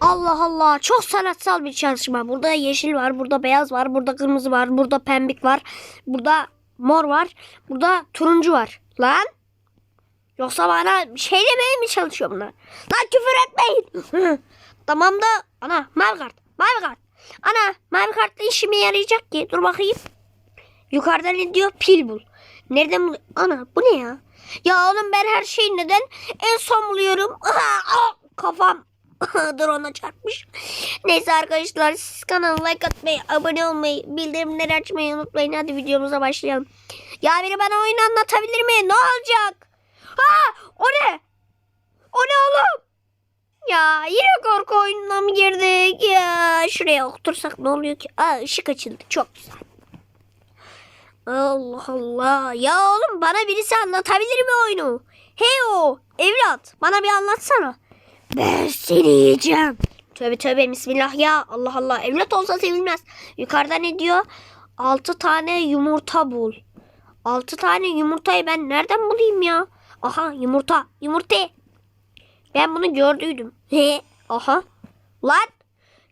Allah Allah çok sanatsal bir çalışma. Burada yeşil var, burada beyaz var, burada kırmızı var, burada pembik var, burada mor var, burada turuncu var. Lan yoksa bana şey demeye mi çalışıyor bunlar? Lan küfür etmeyin. Tamam da ana mavi kart, mavi kart. Ana mavi kartla işime yarayacak ki. Dur bakayım. Yukarıda ne diyor? Pil bul. Nereden bul? Ana bu ne ya? Ya oğlum ben her şeyi neden en son buluyorum? Ah, kafam drone'a çarpmış. Neyse arkadaşlar siz kanala like atmayı, abone olmayı, bildirimleri açmayı unutmayın. Hadi videomuza başlayalım. Ya biri bana oyunu anlatabilir mi? Ne olacak? Ha o ne? O ne oğlum? Ya yine korku oyununa mı girdik? Ya şuraya otursak ne oluyor ki? Aa ışık açıldı. Çok güzel. Allah Allah. Ya oğlum bana birisi anlatabilir mi oyunu? Hey o evlat bana bir anlatsana. Ben seni yiyeceğim. Tövbe tövbe bismillah ya. Allah Allah evlat olsa sevilmez. Yukarıda ne diyor? Altı tane yumurta bul. Altı tane yumurtayı ben nereden bulayım ya? Aha yumurta. Yumurta. Ben bunu gördüydüm. Aha. Lan.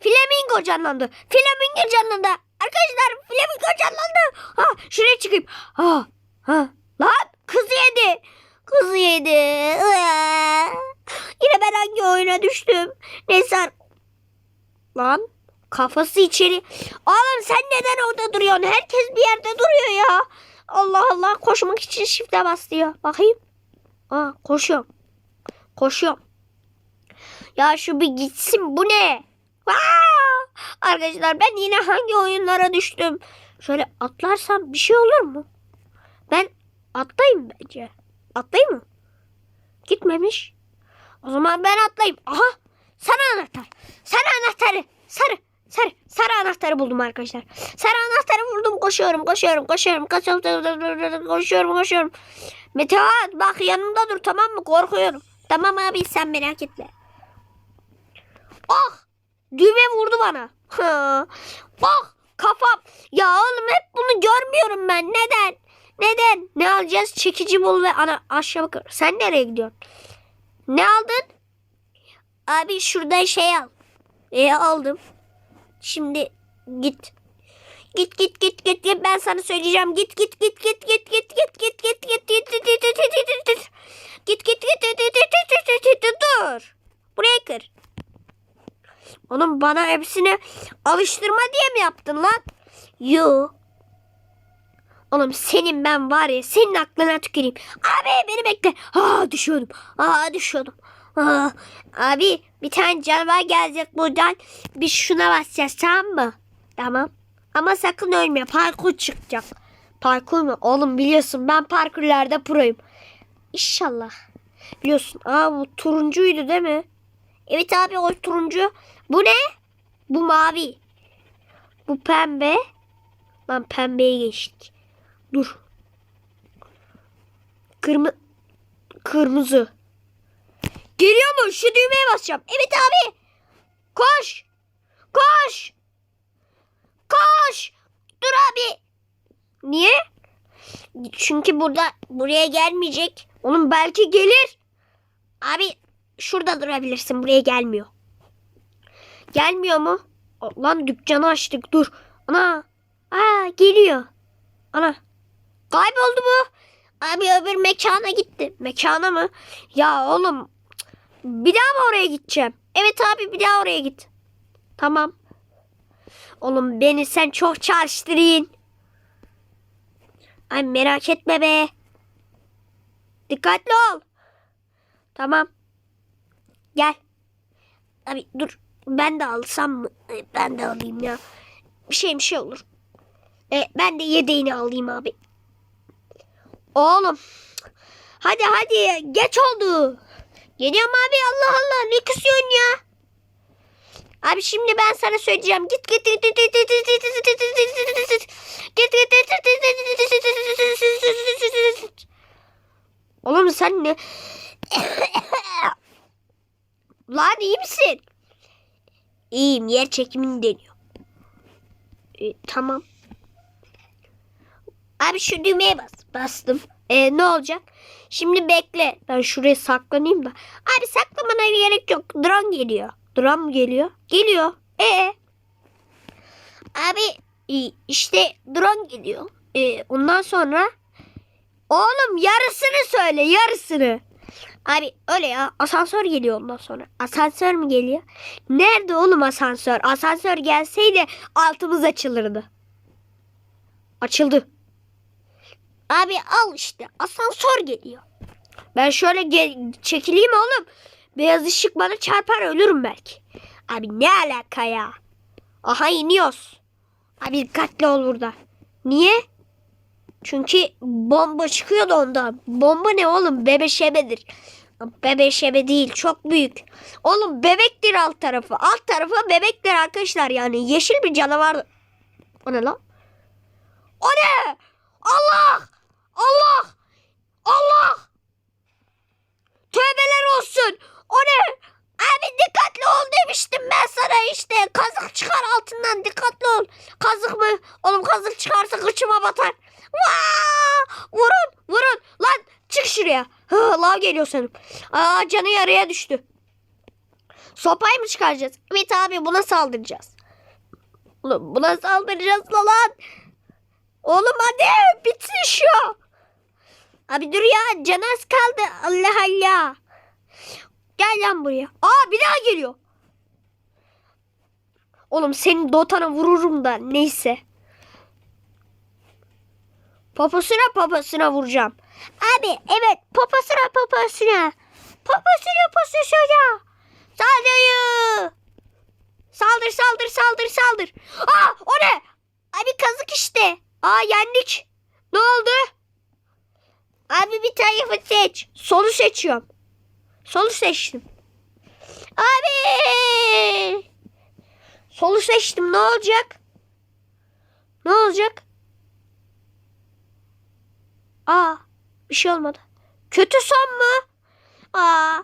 Flamingo canlandı. Flamingo canlandı. Arkadaşlar flamingo canlandı. Ha şuraya çıkayım. Ha. Ha. Lan kız yedi. Kız yedi. Iıı. Hangi oyuna düştüm? Neyse. Lan kafası içeri. Oğlum sen neden orada duruyorsun? Herkes bir yerde duruyor ya. Allah Allah koşmak için shift'e bas diyor. Bakayım. Aa koşuyorum. Koşuyorum. Ya şu bir gitsin bu ne? Aa! Arkadaşlar ben yine hangi oyunlara düştüm? Şöyle atlarsam bir şey olur mu? Ben atlayayım bence. Atlayayım mı? Gitmemiş. O zaman ben atlayayım. Aha! Sarı anahtar. Sarı anahtarı. Sarı. Sarı. Sarı anahtarı buldum arkadaşlar. Sarı anahtarı buldum. Koşuyorum, koşuyorum, koşuyorum. Koşuyorum, koşuyorum, koşuyorum. Metehan bak yanımda dur tamam mı? Korkuyorum. Tamam abi sen merak etme. Ah! Düğme vurdu bana. Ha. Bak kafam. Ya oğlum hep bunu görmüyorum ben. Neden? Neden? Ne alacağız? Çekici bul ve ana aşağı bakın. Sen nereye gidiyorsun? Ne aldın? Abi şuradan şey al. E aldım. Şimdi git. Git git git git git ben sana söyleyeceğim. Git git git git git git git git git git git git git git git git git Git git git git git git git git git dur. Buraya kır. Oğlum bana hepsini alıştırma diye mi yaptın lan? Yo. Oğlum senin ben var ya senin aklına tüküreyim. Abi beni bekle. Aa düşüyordum. Aa düşüyordum. Aa, abi bir tane canavar gelecek buradan. Biz şuna basacağız tamam mı? Tamam. Ama sakın ölme. Parkur çıkacak. Parkur mu? Oğlum biliyorsun ben parkurlarda proyum. İnşallah. Biliyorsun. Aa bu turuncuydu değil mi? Evet abi o turuncu. Bu ne? Bu mavi. Bu pembe. Lan pembeye geçtik. Dur. Kırmı kırmızı. Geliyor mu? Şu düğmeye basacağım. Evet abi. Koş. Koş. Koş. Dur abi. Niye? Çünkü burada buraya gelmeyecek. Onun belki gelir. Abi şurada durabilirsin. Buraya gelmiyor. Gelmiyor mu? Lan dükkanı açtık. Dur. Ana. Aa geliyor. Ana. Kayboldu mu? Abi öbür mekana gitti. Mekana mı? Ya oğlum. Bir daha mı oraya gideceğim? Evet abi bir daha oraya git. Tamam. Oğlum beni sen çok çalıştırın. Ay merak etme be. Dikkatli ol. Tamam. Gel. Abi dur. Ben de alsam mı? Ben de alayım ya. Bir şey bir şey olur. E, ben de yedeğini alayım abi. Oğlum. Hadi hadi. Geç oldu. Geliyorum abi Allah Allah. Ne kısıyorsun ya? Abi şimdi ben sana söyleyeceğim. Git git git git git git git git git git git git git git Oğlum sen ne? Lan iyi misin? İyiyim. Yer çekimini deniyor. E, tamam. Abi şu düğmeye bas. Bastım. E, ne olacak? Şimdi bekle. Ben şuraya saklanayım da. Abi saklamana gerek yok. Drone geliyor. Duran mı geliyor? Geliyor. E Abi işte drone geliyor. E, ondan sonra oğlum yarısını söyle yarısını. Abi öyle ya asansör geliyor ondan sonra. Asansör mü geliyor? Nerede oğlum asansör? Asansör gelseydi altımız açılırdı. Açıldı. Abi al işte asansör geliyor. Ben şöyle ge- çekileyim oğlum. Beyaz ışık bana çarpar ölürüm belki. Abi ne alaka ya? Aha iniyoruz. Abi dikkatli ol burada. Niye? Çünkü bomba çıkıyor da ondan. Bomba ne oğlum? Bebe şebedir. Bebe şebe değil. Çok büyük. Oğlum bebektir alt tarafı. Alt tarafı bebektir arkadaşlar. Yani yeşil bir canavar. O ne lan? O ne? Allah! Allah! Allah! Tövbeler olsun. O ne? Abi dikkatli ol demiştim ben sana işte. Kazık çıkar altından dikkatli ol. Kazık mı? Oğlum kazık çıkarsa kıçıma batar. Vaa! Vurun vurun. Lan çık şuraya. Ha, lav geliyor senin. Aa, canı yarıya düştü. Sopayı mı çıkaracağız? Evet abi buna saldıracağız. Oğlum buna saldıracağız la lan. Oğlum hadi bitsin şu. Abi dur ya canı az kaldı. Allah Allah. Gel lan buraya. Aa bir daha geliyor. Oğlum senin dotana vururum da neyse. Poposuna poposuna vuracağım. Abi evet poposuna poposuna. Poposuna poposuna. Saldırı. Saldır saldır saldır saldır. Aa o ne? Abi kazık işte. Aa yendik. Ne oldu? Abi bir tarafı seç. Solu seçiyorum. Solu seçtim. Abi. Solu seçtim. Ne olacak? Ne olacak? Aa, bir şey olmadı. Kötü son mu? Aa,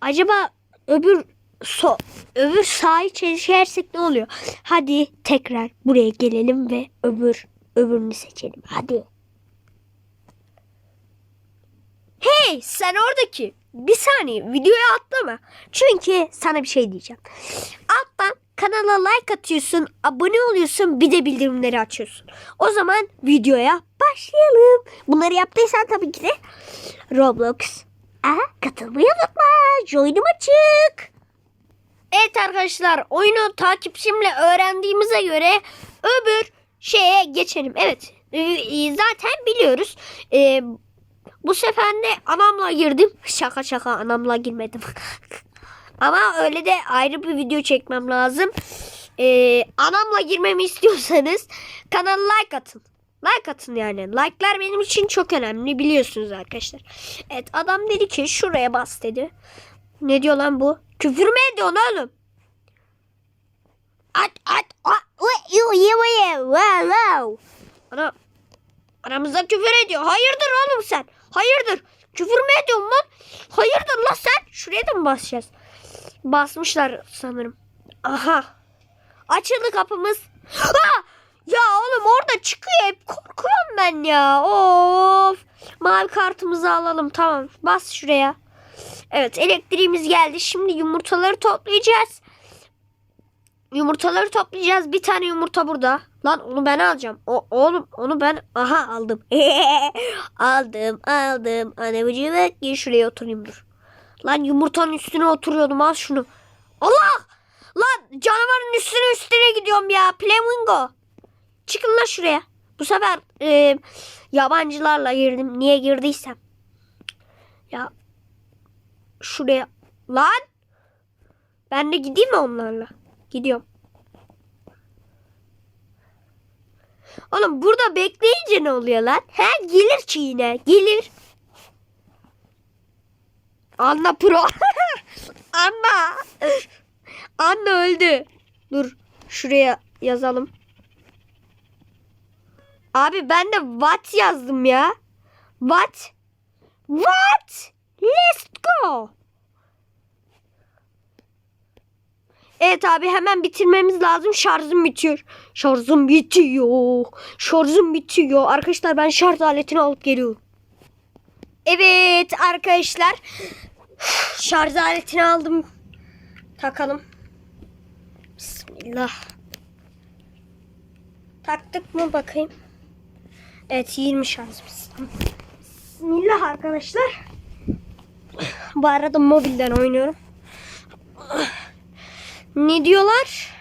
acaba öbür so öbür sağı seçersek ne oluyor? Hadi tekrar buraya gelelim ve öbür öbürünü seçelim. Hadi. Hey sen oradaki bir saniye videoya atlama. Çünkü sana bir şey diyeceğim. Alttan kanala like atıyorsun, abone oluyorsun, bir de bildirimleri açıyorsun. O zaman videoya başlayalım. Bunları yaptıysan tabii ki de Roblox. Aa, katılmayı unutma. Join'um açık. Evet arkadaşlar oyunu takipçimle öğrendiğimize göre öbür şeye geçelim. Evet e, zaten biliyoruz. E, bu sefer de anamla girdim. Şaka şaka anamla girmedim. Ama öyle de ayrı bir video çekmem lazım. Ee, anamla girmemi istiyorsanız kanala like atın. Like atın yani. Like'lar benim için çok önemli biliyorsunuz arkadaşlar. Evet adam dedi ki şuraya bas dedi. Ne diyor lan bu? Küfür mü ediyorsun oğlum? At at at. Ana aramızda küfür ediyor. Hayırdır oğlum sen? Hayırdır? Küfür mü ediyorsun lan? Hayırdır lan sen? Şuraya da mı basacağız? Basmışlar sanırım. Aha. Açıldı kapımız. Ha! Ya oğlum orada çıkıyor hep korkuyorum ben ya. Of. Mavi kartımızı alalım tamam. Bas şuraya. Evet elektriğimiz geldi. Şimdi yumurtaları toplayacağız. Yumurtaları toplayacağız. Bir tane yumurta burada. Lan onu ben alacağım. O oğlum onu ben aha aldım. aldım aldım. Anne bıcı bak şuraya oturayım dur. Lan yumurtanın üstüne oturuyordum al şunu. Allah! Lan canavarın üstüne üstüne gidiyorum ya. Flamingo. Çıkın lan şuraya. Bu sefer e, yabancılarla girdim. Niye girdiysem. Ya şuraya. Lan! Ben de gideyim mi onlarla? Gidiyorum. Oğlum burada bekleyince ne oluyor lan? He gelir ki yine. Gelir. Anna pro. Anna. Anna öldü. Dur şuraya yazalım. Abi ben de what yazdım ya. What? What? Let's go. Evet abi hemen bitirmemiz lazım. Şarjım bitiyor. Şarjım bitiyor. Şarjım bitiyor. Arkadaşlar ben şarj aletini alıp geliyorum. Evet arkadaşlar. Şarj aletini aldım. Takalım. Bismillah. Taktık mı bakayım. Evet 20 şansımız. Bismillah arkadaşlar. Bu arada mobilden oynuyorum. Ne diyorlar?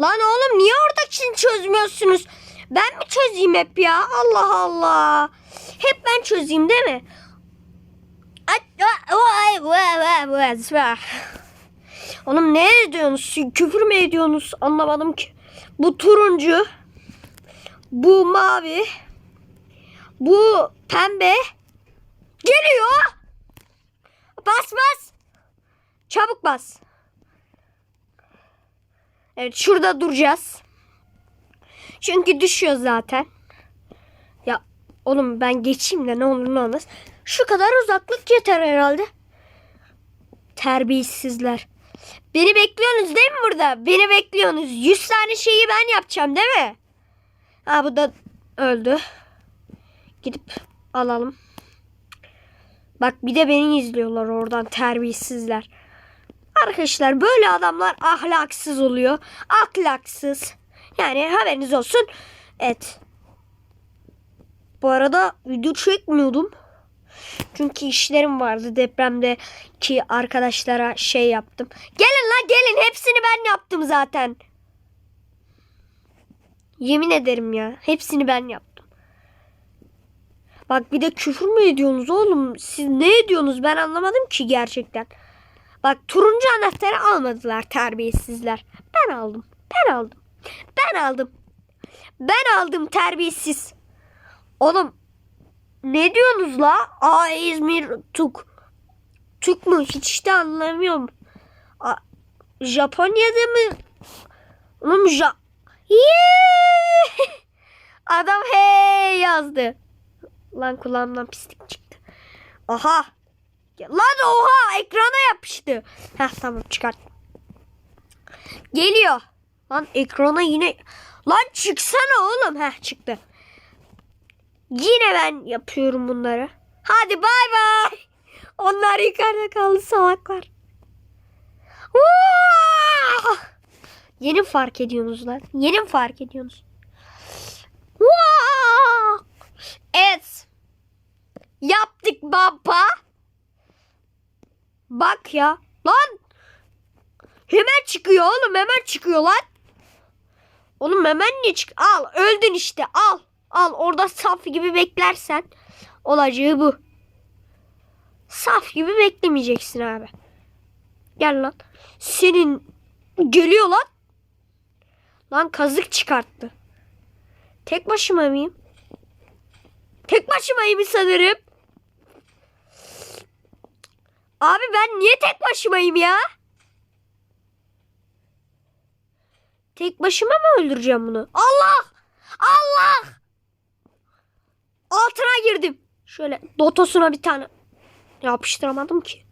Lan oğlum niye oradakini çözmüyorsunuz? Ben mi çözeyim hep ya? Allah Allah. Hep ben çözeyim değil mi? Oğlum ne ediyorsunuz? Küfür mü ediyorsunuz? Anlamadım ki. Bu turuncu. Bu mavi. Bu pembe. Geliyor. Bas bas. Çabuk bas. Evet şurada duracağız. Çünkü düşüyor zaten. Ya oğlum ben geçeyim de ne olur ne olmaz. Şu kadar uzaklık yeter herhalde. Terbiyesizler. Beni bekliyorsunuz değil mi burada? Beni bekliyorsunuz. 100 tane şeyi ben yapacağım değil mi? Ha bu da öldü. Gidip alalım. Bak bir de beni izliyorlar oradan terbiyesizler. Arkadaşlar böyle adamlar ahlaksız oluyor. Ahlaksız. Yani haberiniz olsun. Evet. Bu arada video çekmiyordum. Çünkü işlerim vardı depremde ki arkadaşlara şey yaptım. Gelin la gelin hepsini ben yaptım zaten. Yemin ederim ya hepsini ben yaptım. Bak bir de küfür mü ediyorsunuz oğlum? Siz ne ediyorsunuz ben anlamadım ki gerçekten. Bak turuncu anahtarı almadılar terbiyesizler. Ben aldım. Ben aldım. Ben aldım. Ben aldım terbiyesiz. Oğlum ne diyorsunuz la? Aa İzmir Tuk. Tuk mu? Hiç de anlamıyorum. Aa, Japonya'da mı? Oğlum ja... Adam hey yazdı. Lan kulağımdan pislik çıktı. Aha. Lan oha ekrana yapıştı. Heh tamam çıkart. Geliyor. Lan ekrana yine. Lan çıksana oğlum. Heh çıktı. Yine ben yapıyorum bunları. Hadi bay bay. Onlar yukarıda kaldı salaklar. Vaa! Yeni fark ediyorsunuz lan? Yeni fark ediyorsunuz? Vaa! Evet. Yaptık baba. Bak ya. Lan. Hemen çıkıyor oğlum hemen çıkıyor lan. Oğlum hemen niye çık? Al öldün işte al. Al orada saf gibi beklersen olacağı bu. Saf gibi beklemeyeceksin abi. Gel lan. Senin geliyor lan. Lan kazık çıkarttı. Tek başıma mıyım? Tek başımayım sanırım. Abi ben niye tek başımayım ya? Tek başıma mı öldüreceğim bunu? Allah! Allah! Altına girdim. Şöyle dotosuna bir tane yapıştıramadım ki.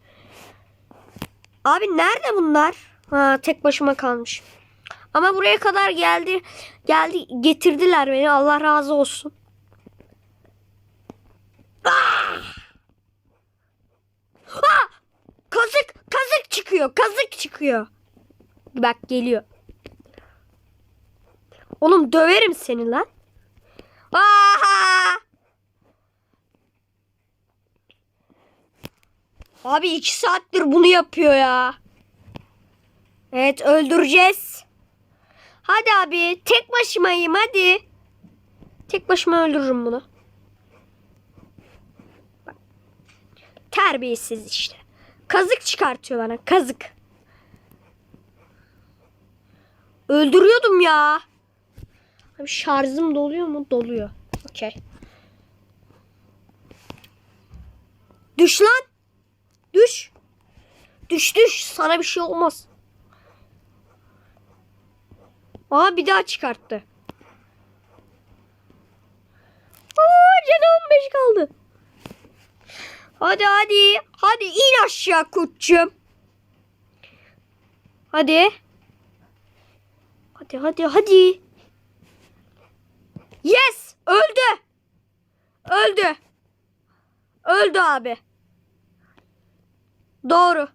Abi nerede bunlar? Ha tek başıma kalmış. Ama buraya kadar geldi. Geldi getirdiler beni. Allah razı olsun. Ah! Ah! Kazık, çıkıyor. Kazık çıkıyor. Bak geliyor. Oğlum döverim seni lan. Aha! Abi iki saattir bunu yapıyor ya. Evet öldüreceğiz. Hadi abi tek başımayım hadi. Tek başıma öldürürüm bunu. Terbiyesiz işte. Kazık çıkartıyor bana kazık. Öldürüyordum ya. Şarjım doluyor mu? Doluyor. Okey. Düş lan. Düş. Düş düş. Sana bir şey olmaz. Aa bir daha çıkarttı. Aa canı 15 kaldı. Hadi hadi. Hadi in aşağı kurtçum. Hadi. Hadi hadi hadi. Yes! Öldü. Öldü. Öldü abi. Doğru.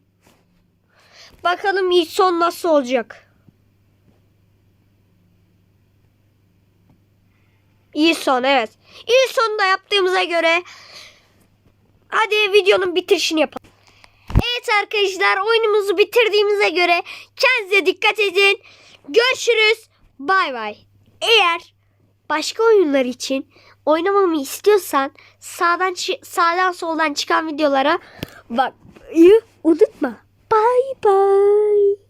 Bakalım ilk son nasıl olacak. İyi son evet. İyi son da yaptığımıza göre hadi videonun bitirişini yapalım. Evet arkadaşlar oyunumuzu bitirdiğimize göre kendinize dikkat edin. Görüşürüz. Bay bay. Eğer başka oyunlar için oynamamı istiyorsan sağdan sağdan soldan çıkan videolara bakmayı unutma. Bay bay.